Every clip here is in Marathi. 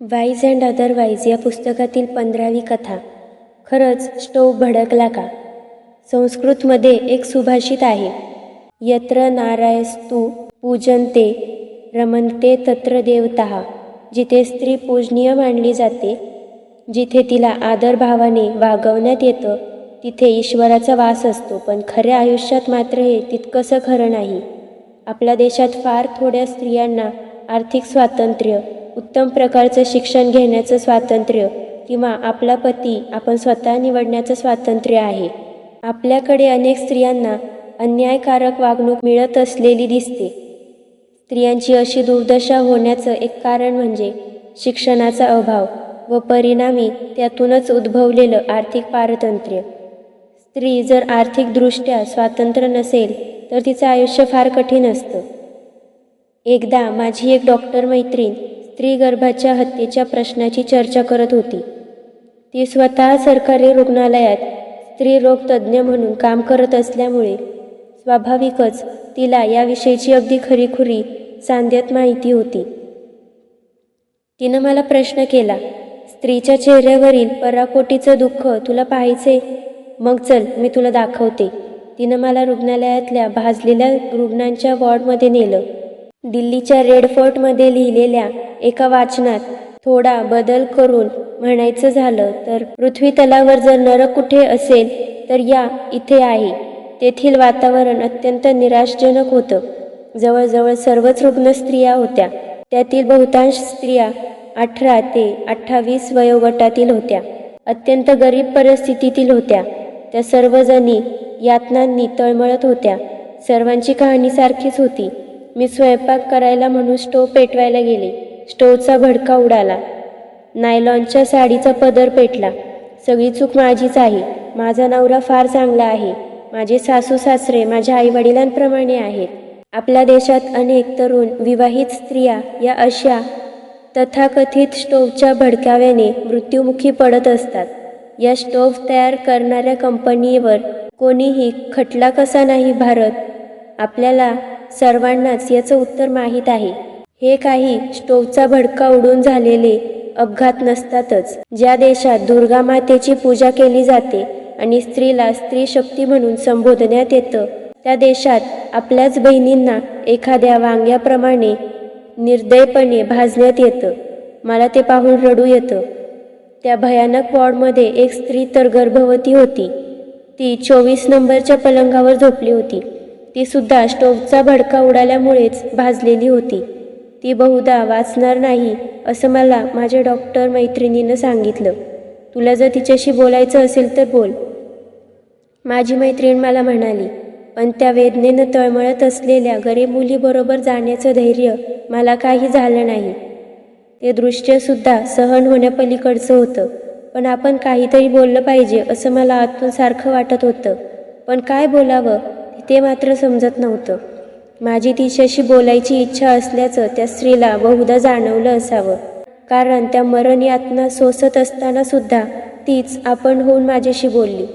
वाईज अँड अदरवाईज या पुस्तकातील पंधरावी कथा. खरंच स्टोव भडकला का? संस्कृतमध्ये एक सुभाषित आहे. यत्र नारायस्तु पूजनते रमनते तत्र देवता जिथे स्त्री पूजनीय मानली जाते जिथे तिला आदरभावाने वागवण्यात येतं तिथे ईश्वराचा वास असतो पण खऱ्या आयुष्यात मात्र हे तितकंसं खरं नाही. आपल्या देशात फार थोड्या स्त्रियांना आर्थिक स्वातंत्र्य उत्तम प्रकारचं शिक्षण घेण्याचं स्वातंत्र्य किंवा आपला पती आपण स्वतः निवडण्याचं स्वातंत्र्य आहे. आपल्याकडे अनेक स्त्रियांना अन्यायकारक वागणूक मिळत असलेली दिसते. स्त्रियांची अशी दुर्दशा होण्याचं एक कारण म्हणजे शिक्षणाचा अभाव व परिणामी त्यातूनच उद्भवलेलं आर्थिक पारतंत्र्य. स्त्री जर आर्थिकदृष्ट्या स्वातंत्र्य नसेल तर तिचं आयुष्य फार कठीण असतं. एकदा माझी एक डॉक्टर मैत्रीण स्त्रीगर्भाच्या हत्येच्या प्रश्नाची चर्चा करत होती. ती स्वतः सरकारी रुग्णालयात स्त्रीरोग तज्ज्ञ म्हणून काम करत असल्यामुळे स्वाभाविकच तिला याविषयीची अगदी खरीखुरी सांध्यात माहिती होती. तिनं मला प्रश्न केला स्त्रीच्या चेहऱ्यावरील पराकोटीचं दुःख तुला पाहायचे? मग चल मी तुला दाखवते. तिनं मला रुग्णालयातल्या भाजलेल्या रुग्णांच्या वॉर्डमध्ये नेलं. दिल्लीच्या रेड फोर्टमध्ये लिहिलेल्या एका वाचनात थोडा बदल करून म्हणायचं झालं तर पृथ्वी तलावर जर नरक कुठे असेल तर या इथे आहे. तेथील वातावरण अत्यंत निराशजनक होतं. जवळजवळ सर्वच रुग्ण स्त्रिया होत्या. त्यातील बहुतांश स्त्रिया अठरा ते अठ्ठावीस वयोगटातील होत्या. अत्यंत गरीब परिस्थितीतील होत्या. त्या सर्वजणी यातनांनी तळमळत होत्या. सर्वांची कहाणी सारखीच होती. मी स्वयंपाक करायला म्हणून स्टोव पेटवायला गेले. स्टोवचा भडका उडाला. नायलॉनच्या साडीचा पदर पेटला. सगळी चूक माझीच आहे. माझा नवरा फार चांगला आहे. माझे सासू सासरे माझ्या आईवडिलांप्रमाणे आहेत. आपल्या देशात अनेक तरुण विवाहित स्त्रिया या अशा तथाकथित स्टोवच्या भडकाव्याने मृत्युमुखी पडत असतात. या स्टोव्ह तयार करणाऱ्या कंपनीवर कोणीही खटला कसा नाही भारत? आपल्याला सर्वांनाच याचं उत्तर माहीत आहे. हे काही स्टोवचा भडका उडून झालेले अपघात नसतातच. ज्या देशात दुर्गा मातेची पूजा केली जाते आणि स्त्रीला स्त्री शक्ती म्हणून संबोधण्यात येतं त्या देशात आपल्याच बहिणींना एखाद्या वांग्याप्रमाणे निर्दयपणे भाजण्यात येतं. मला ते पाहून रडू येतं. त्या भयानक वॉर्डमध्ये एक स्त्री तर गर्भवती होती. ती चोवीस नंबरच्या पलंगावर झोपली होती. ती सुद्धा स्टोव्हचा भडका उडाल्यामुळेच भाजलेली होती. ती बहुधा वाचणार नाही असं मला माझ्या डॉक्टर मैत्रिणीनं सांगितलं. तुला जर तिच्याशी बोलायचं असेल तर बोल. माझी मैत्रीण मला म्हणाली पण त्या वेदनेनं तळमळत असलेल्या गरीब मुलीबरोबर जाण्याचं धैर्य मला काही झालं नाही. ते दृश्यसुद्धा सहन होण्यापलीकडचं होतं. पण आपण काहीतरी बोललं पाहिजे असं मला आतून सारखं वाटत होतं. पण काय बोलावं ते मात्र समजत नव्हतं. माझी तिच्याशी बोलायची इच्छा असल्याचं त्या स्त्रीला बहुधा जाणवलं असावं. कारण त्या मरण यातना सोसत असताना सुद्धा तीच आपण होऊन माझ्याशी बोलली.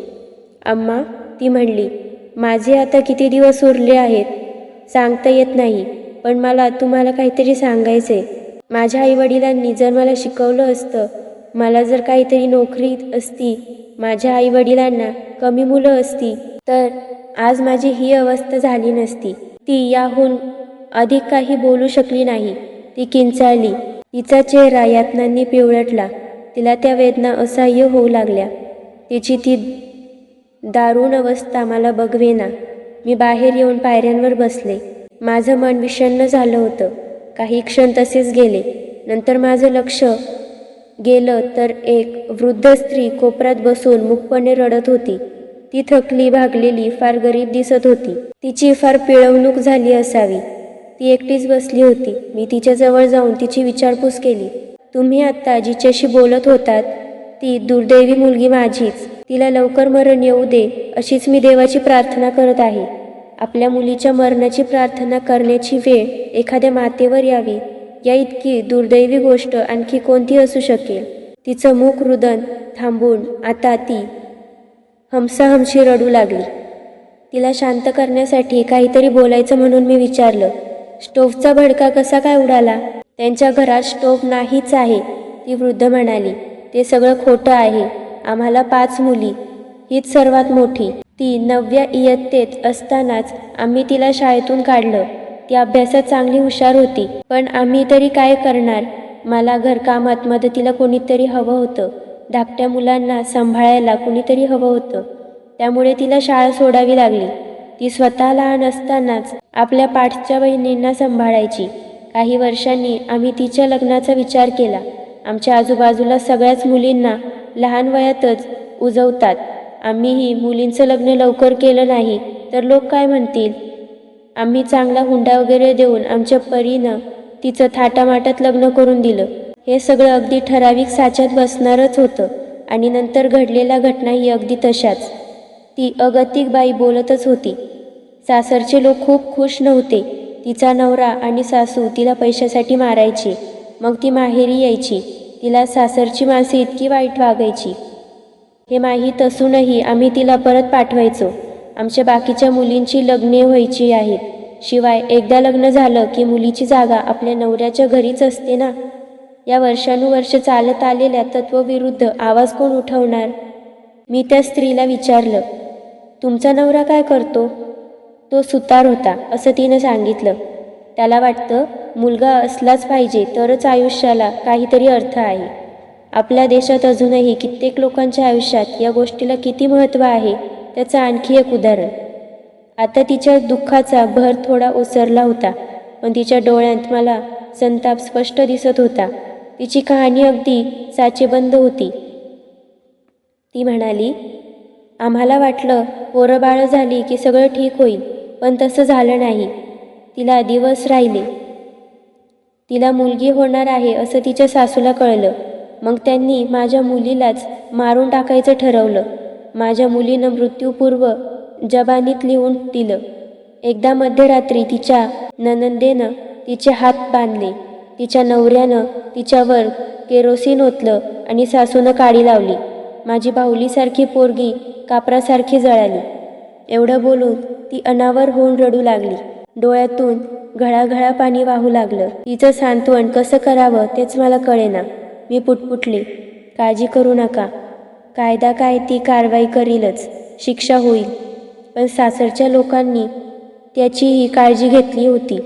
अम्मा ती म्हणली माझे आता किती दिवस उरले आहेत? सांगता येत नाही पण मला तुम्हाला काहीतरी सांगायचे माझ्या आईवडिलांनी जर मला शिकवलं असतं मला जर काहीतरी नोकरी असती माझ्या आईवडिलांना कमी मुलं असती तर आज माझी ही अवस्था झाली नसती. ती याहून अधिक काही बोलू शकली नाही. ती किंचाळली. तिचा चेहरा यातनांनी पिवळटला. तिला त्या वेदना असह्य होऊ लागल्या. तिची ती दारुण अवस्था मला बघवेना. मी बाहेर येऊन पायऱ्यांवर बसले. माझं मन विषण्ण झालं होतं. काही क्षण तसेच गेले. नंतर माझं लक्ष गेलं तर एक वृद्ध स्त्री कोपऱ्यात बसून मुखपणे रडत होती. ती थकली भागलेली फार गरीब दिसत होती. तिची फार पिळवणूक झाली असावी. ती एकटीच बसली होती. मी तिच्याजवळ जाऊन तिची विचारपूस केली. तुम्ही आत्ता जिच्याशी बोलत होतात ती दुर्दैवी मुलगी माझीच. तिला लवकर मरण येऊ दे अशीच मी देवाची प्रार्थना करत आहे. आपल्या मुलीच्या मरणाची प्रार्थना करण्याची वेळ एखाद्या मातेवर यावी. या इतकी दुर्दैवी गोष्ट आणखी कोणती असू शकेल? तिचं मुख रुदन थांबून आता ती हमसाहमशी रडू लागली. तिला शांत करण्यासाठी काहीतरी बोलायचं म्हणून मी विचारलं स्टोव्हचा भडका कसा काय उडाला? त्यांच्या घरात स्टोव्ह नाहीच आहे ती वृद्ध म्हणाली. ते सगळं खोटं आहे. आम्हाला पाच मुली. हीच सर्वात मोठी. ती नवव्या इयत्तेत असतानाच आम्ही तिला शाळेतून काढलं. ती अभ्यासात चांगली हुशार होती पण आम्ही तरी काय करणार? मला घरकामात मदतीला कोणीतरी हवं होतं. धाकट्या मुलांना सांभाळायला कुणीतरी हवं होतं. त्यामुळे तिला शाळा सोडावी लागली. ती स्वतः लहान असतानाच आपल्या पाठच्या बहिणींना सांभाळायची. काही वर्षांनी आम्ही तिच्या लग्नाचा विचार केला. आमच्या आजूबाजूला सगळ्याच मुलींना लहान वयातच उजवतात. आम्हीही मुलींचं लग्न लवकर केलं नाही तर लोक काय म्हणतील? आम्ही चांगला हुंडा वगैरे देऊन आमच्या परीनं तिचं थाटामाटात लग्न करून दिलं. हे सगळं अगदी ठराविक साच्यात बसणारच होतं आणि नंतर घडलेल्या घटनाही अगदी तशाच. ती अगतिक बाई बोलतच होती. सासरचे लोक खूप खुश नव्हते. तिचा नवरा आणि सासू तिला पैशासाठी मारायचे. मग ती माहेरी यायची. तिला सासरची माणसे इतकी वाईट वागायची. हे माहीत असूनही आम्ही तिला परत पाठवायचो. आमच्या बाकीच्या मुलींची लग्ने व्हायची आहेत. शिवाय एकदा लग्न झालं की मुलीची जागा आपल्या नवऱ्याच्या घरीच असते ना? या वर्षानुवर्ष चालत आलेल्या तत्वविरुद्ध आवाज कोण उठवणार? मी त्या स्त्रीला विचारलं तुमचा नवरा काय करतो? तो सुतार होता असं तिनं सांगितलं. त्याला वाटतं मुलगा असलाच पाहिजे तरच आयुष्याला काहीतरी अर्थ आहे. आपल्या देशात अजूनही कित्येक लोकांच्या आयुष्यात या गोष्टीला किती महत्त्व आहे त्याचं आणखी एक उदाहरण. आता तिच्या दुःखाचा भर थोडा ओसरला होता पण तिच्या डोळ्यात मला संताप स्पष्ट दिसत होता. तिची कहाणी अगदी साचेबंद होती. ती म्हणाली आम्हाला वाटलं पोरं बाळं झाली की सगळं ठीक होईल पण तसं झालं नाही. तिला दिवस राहिले. तिला मुलगी होणार आहे असं तिच्या सासूला कळलं. मग त्यांनी माझ्या मुलीलाच मारून टाकायचं ठरवलं. माझ्या मुलीनं मृत्यूपूर्व जबानीत लिहून दिलं. एकदा मध्यरात्री तिच्या ननंदेनं तिचे हात बांधले. तिच्या नवऱ्यानं तिच्यावर केरोसिन ओतलं आणि सासूनं काडी लावली. माझी बाहुलीसारखी पोरगी कापरासारखी जळाली. एवढं बोलून ती अनावर होऊन रडू लागली. डोळ्यातून घळाघळा पाणी वाहू लागलं. तिचं सांत्वन कसं करावं तेच मला कळेना. मी पुटपुटले. काळजी करू नका. कायदा काय ती कारवाई करीलच. शिक्षा होईल. पण सासरच्या लोकांनी त्याचीही काळजी घेतली होती.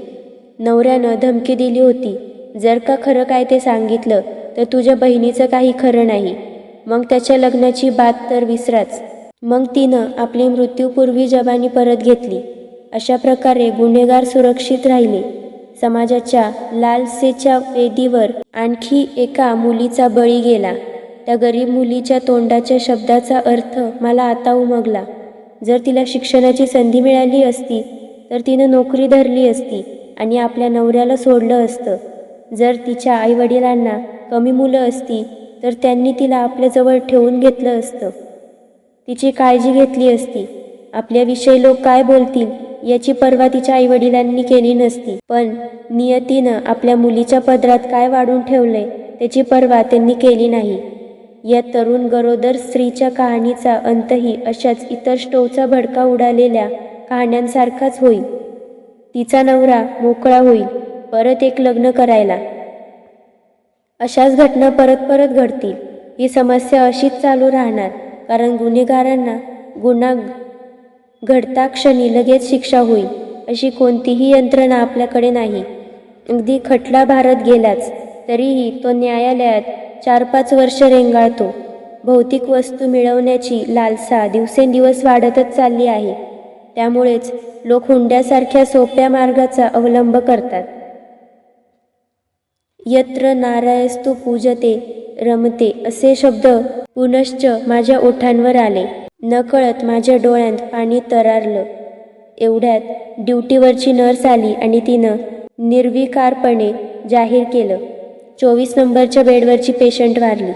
नवऱ्यानं धमकी दिली होती. जर का खरं काय ते सांगितलं तर तुझ्या बहिणीचं काही खरं नाही. मग त्याच्या लग्नाची बात तर विसराच. मग तिनं आपली मृत्यूपूर्वी जबानी परत घेतली. अशा प्रकारे गुन्हेगार सुरक्षित राहिले. समाजाच्या लालसेच्या वेदीवर आणखी एका मुलीचा बळी गेला. त्या गरीब मुलीच्या तोंडाच्या शब्दाचा अर्थ मला आता उमगला. जर तिला शिक्षणाची संधी मिळाली असती तर तिनं नोकरी धरली असती आणि आपल्या नवऱ्याला सोडलं असतं. जर तिच्या आईवडिलांना कमी मुलं असती तर त्यांनी तिला आपल्याजवळ ठेवून घेतलं असतं. तिची काळजी घेतली असती. आपल्याविषयी लोक काय बोलतील याची पर्वा तिच्या आईवडिलांनी केली नसती. पण नियतीनं आपल्या मुलीच्या पदरात काय वाढून ठेवलंय त्याची पर्वा त्यांनी केली नाही. या तरुण गरोदर स्त्रीच्या कहाणीचा अंतही अशाच इतर स्टोवचा भडका उडालेल्या कहाण्यांसारखाच होईल. तिचा नवरा मोकळा होईल. परत एक लग्न करायला. अशाच घटना परत परत घडतील. ही समस्या अशीच चालू राहणार. कारण गुन्हेगारांना गुन्हा घडता क्षणी लगेच शिक्षा होईल अशी कोणतीही यंत्रणा आपल्याकडे नाही. अगदी खटला भारत गेलाच तरीही तो न्यायालयात चार पाच वर्ष रेंगाळतो. भौतिक वस्तू मिळवण्याची लालसा दिवसेंदिवस वाढतच चालली आहे. त्यामुळेच लोक हुंड्यासारख्या सोप्या मार्गाचा अवलंब करतात. यत्र नारायस्तु पूजते रमते असे शब्द पुनश्च माझ्या ओठांवर आले. नकळत माझ्या डोळ्यांत पाणी तरारलं. एवढ्यात ड्युटीवरची नर्स आली आणि तिनं निर्विकारपणे जाहीर केलं. चोवीस नंबरच्या बेडवरची पेशंट वारली.